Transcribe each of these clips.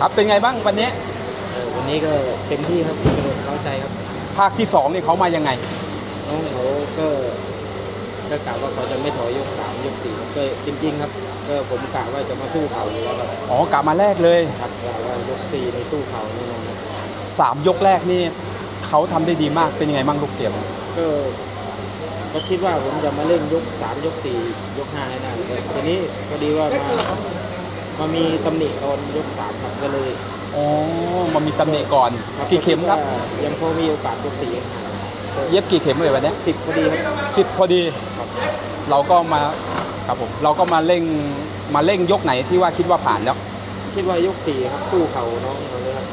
ครับเป็นไงบ้างวันนี้เออวันนี้ก็เต็มที่ครับสนุกเข้าใจครับภาคที่สองนี่เขามายังไง น้องเขาก็ก็กะว่าเขาจะไม่ถอยยกสามยกสี่ก็จริงๆครับ ก็ผมกะว่าจะมาสู้เขาอยู่แล้วครับอ๋อกลับมาแรกเลยครับกะว่ายกสี่ในสู้เขาแน่นอนครับสามยกแรกนี่เขาทำได้ดีมากเป็นยังไงบ้างลูกเกมก็ก็คิดว่าผมจะมาเล่นยกสามยกสี่ยกห้าให้ได้แต่ทีนี้พอดีว่ามา มามีตำหนิตอนยกสามครับก็เลยอ๋อมันมีตำหนิก่อน กี่เข็มครับ ก็ดว่ายังพอมีโอกาสยกสี่เย็บกี่เข็มเลยวันนี้สิบพอดีครับ สิบพอดี ครับ เราก็มาครับผมเราก็มาเร่งมาเร่งยกไหนที่ว่าคิดว่าผ่านแล้ว คิดว่ายกสี่ครับสู้เขาน้องเขาเลยครับ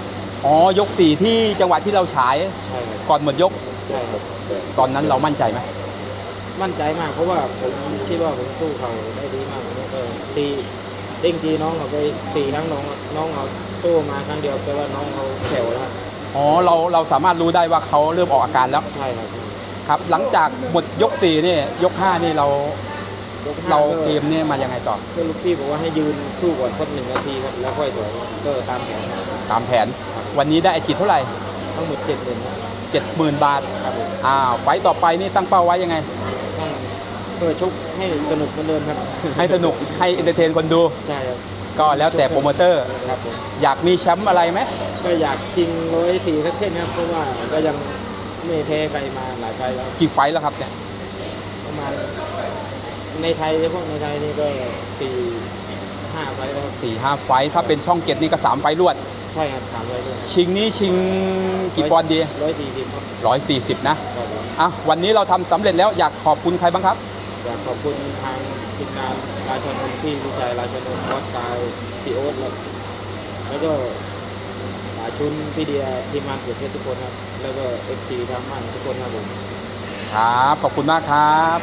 อ๋อยกสี่ที่จังหวะที่เราฉายใช่ครับก่อนหมดยกใช่ครับตอนนั้นเรามั่นใจไหมมั่นใจมากเพราะว่าผมคิดว่าผมสู้เขาได้ดีมากวันนี้ก็ตี เด้งตีน้องเขาไปสี่ครั้งน้องน้องเขาโต้มาครั้งเดียวแปลว่าน้องเขาแข็งแล้วครับอ๋อเราเราสามารถรู้ได้ว่าเขาเริ่มออกอาการแล้วใช่ครับครับ หลังจากหมดยกสี่นี่ยกห้านี่เรายกห้เราก็เกมนี่มายังไงต่อก็ลูกพี่บอกว่าให้ยืนสู้ก่อนสักหนึ่งนาทีครับแล้วค่อยถอยก็ตามแผนครับตามแผน วันนี้ได้ไอฉีดเท่าไหร่ทั้งหมดเจ็ดหมื่นครับเจ็ดหมื่นบาทครับผมอ่าไฟต์ต่อไปนี่ตั้งเป้าไว้ยังไง ต้องเพื่อชกให้สนุกเหมือนเดิมครับให้สนุกให้เอนเตอร์เทนคนดู ใช่ครับก็แล้วแต่โปรโมเตอร์ ครับผมอยากมีแชมป์อะไรไหมก็อยากชิงร้อยสี่สักเส้นครับเพราะว่าก็ยังไม่แพ้ใครมาหลายไฟล์แล้วกี่ไฟต์แล้วครับเนี่ยประมาณในไทยเฉพาะในไทยนี่ก็สี่ห้าไฟล์แล้วครับสี่ห้าไฟต์ถ้าเป็นช่องเจ็ดนี่ก็สามไฟต์รวด ใช่ครับสามไฟล์ด้วยชิงนี้ชิงกี่ปอนด์ดีร้อยสี่สิบครับร้อยสี่สิบนะ ครับผม อะวันนี้เราทำสำเร็จแล้วอยากขอบคุณใครบ้างครับ อยากขอบคุณทางทีมงานราชนนท์พี่วิชัยราชนนท์วอสไซพี่โอ๊ตแล้วแล้วก็ป่าชุนพี่เดียทีมงานเกือบทุกคนครับ แล้วก็เอฟซีทางบ้านทุกคนครับผมครับ ขอบคุณมากครับ